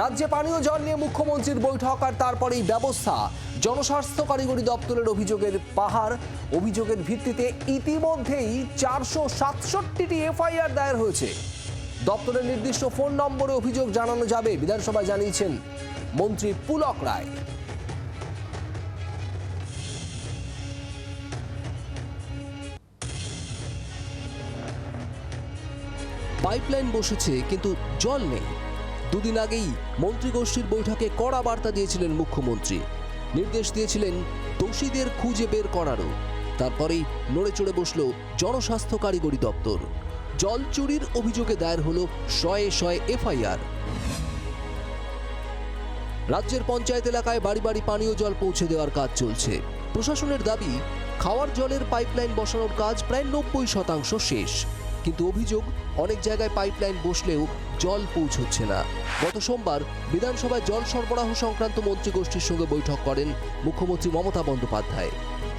রাজ্যে পানীয় জল নিয়ে মুখ্যমন্ত্রীর বৈঠক আর তারপরেই ব্যবস্থা। জনস্বাস্থ্য কারিগরি দপ্তরের অভিযোগের পাহাড়। অভিযোগের ভিত্তিতে ইতিমধ্যেই চারশো সাতষট্টিটি এফআইআর দায়ের হয়েছে। দপ্তরের নির্দিষ্ট ফোন নম্বরে অভিযোগ জানানো যাবে, বিধানসভায় জানিয়েছেন মন্ত্রী পুলক রায়। পাইপলাইন বসেছে, কিন্তু জল নেই। দুদিন আগেই মন্ত্রিগোষ্ঠীর বৈঠকে কড়া বার্তা দিয়েছিলেন মুখ্যমন্ত্রী। নির্দেশ দিয়েছিলেন দোষীদের খুঁজে বের করারও। তারপরেই নড়ে চড়ে বসল জনস্বাস্থ্য কারিগরি দপ্তর। জল চুরির অভিযোগে দায়ের হল শয়ে শয়ে এফআইআর। রাজ্যের পঞ্চায়েত এলাকায় বাড়ি বাড়ি পানীয় জল পৌঁছে দেওয়ার কাজ চলছে। প্রশাসনের দাবি, খাওয়ার জলের পাইপলাইন বসানোর কাজ প্রায় নব্বই শতাংশ শেষ। কিন্তু অভিযোগ, অনেক জায়গায় পাইপলাইন বসলেও জল পৌঁছচ্ছে না। গত সোমবার বিধানসভায় জল সরবরাহ সংক্রান্ত মন্ত্রীগোষ্ঠীর সঙ্গে বৈঠক করেন মুখ্যমন্ত্রী মমতা বন্দ্যোপাধ্যায়।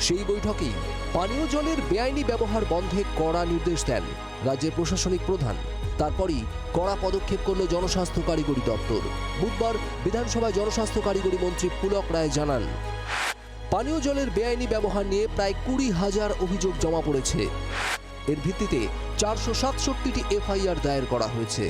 সেই বৈঠকেই পানীয় জলের বেআইনি ব্যবহার বন্ধে কড়া নির্দেশ দেন রাজ্যের প্রশাসনিক প্রধান। তারপরই কড়া পদক্ষেপ করল জনস্বাস্থ্য কারিগরি দপ্তর। বুধবার বিধানসভায় জনস্বাস্থ্য কারিগরি মন্ত্রী পুলক রায় জানান, পানীয় জলের বেআইনি ব্যবহার নিয়ে প্রায় কুড়ি হাজার অভিযোগ জমা পড়েছে। এর ভিত্তিতে চারশো সাতষট্টিটি এফআইআর দায়ের করা হয়েছে।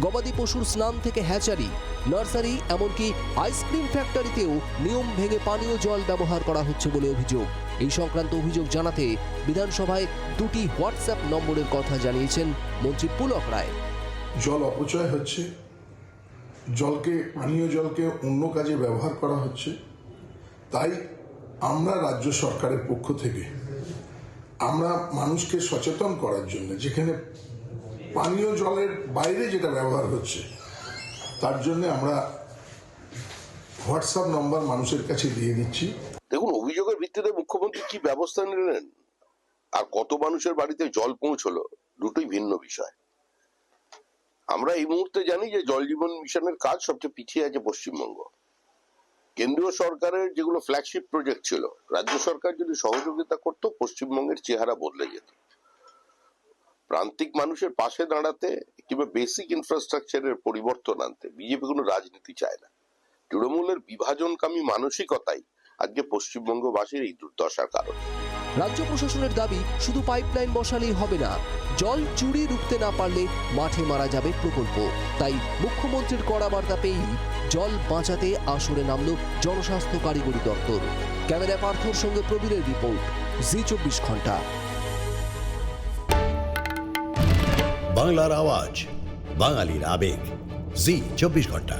গবাদি পশুর স্নান থেকে হ্যাচারি, নার্সারি, এমনকি আইসক্রিম ফ্যাক্টরিতেও নিয়ম ভেঙে পানীয় জল ব্যবহার করা হচ্ছে বলে অভিযোগ। এই সংক্রান্ত অভিযোগ জানাতে বিধানসভায় দুটি হোয়াটসঅ্যাপ নম্বরের কথা জানিয়েছেন মন্ত্রী পুলক রায়। জল অপচয় হচ্ছে, জলকে, পানীয় জলকে অন্য কাজে ব্যবহার করা হচ্ছে। তাই আমরা রাজ্য সরকারের পক্ষ থেকে আমরা মানুষকে সচেতন করার জন্য, যেখানে পানীয় জলের বাইরে যেটা ব্যবহার হচ্ছে, তার জন্য আমরা হোয়াটসঅ্যাপ নম্বর মানুষের কাছে দিয়ে দিচ্ছি। দেখুন, অভিযোগের ভিত্তিতে মুখ্যমন্ত্রী কি ব্যবস্থা নিলেন? আর কত মানুষের বাড়িতে জল পৌঁছলো? দুটোই ভিন্ন বিষয়। আমরা এই মুহূর্তে জানি যে জল জীবন মিশনের কাজ সবচেয়ে পিছিয়ে আছে পশ্চিমবঙ্গ। কেন্দ্রীয় সরকারের যেগুলো ফ্ল্যাগশিপ প্রজেক্ট ছিল, রাজ্য সরকার যদি সহযোগিতা করতো, পশ্চিমবঙ্গের চেহারা বদলে যেত। প্রান্তিক মানুষের পাশে দাঁড়াতে কিংবা বেসিক ইনফ্রাস্ট্রাকচারের পরিবর্তন আনতে বিজেপি কোনো রাজনীতি চায় না। তৃণমূলের বিভাজনকামী মানসিকতাই আজকে পশ্চিমবঙ্গবাসীর এই দুর্দশার কারণ। রাজ্য প্রশাসনের দাবি, শুধু পাইপলাইন বসালেই হবে না। জল চুরি রুখতে না পারলে মাঠে মারা যাবে প্রকল্প। তাই মুখ্যমন্ত্রীর কড়া বার্তা পেয়েই জল বাঁচাতে আসরে নামল জনস্বাস্থ্য কারিগরি দপ্তর। ক্যামেরা পার্থর সঙ্গে প্রবীরের রিপোর্ট, জি চব্বিশ ঘণ্টা। বাংলার আওয়াজ, বাঙালির আবেগ, জি চব্বিশ ঘণ্টা।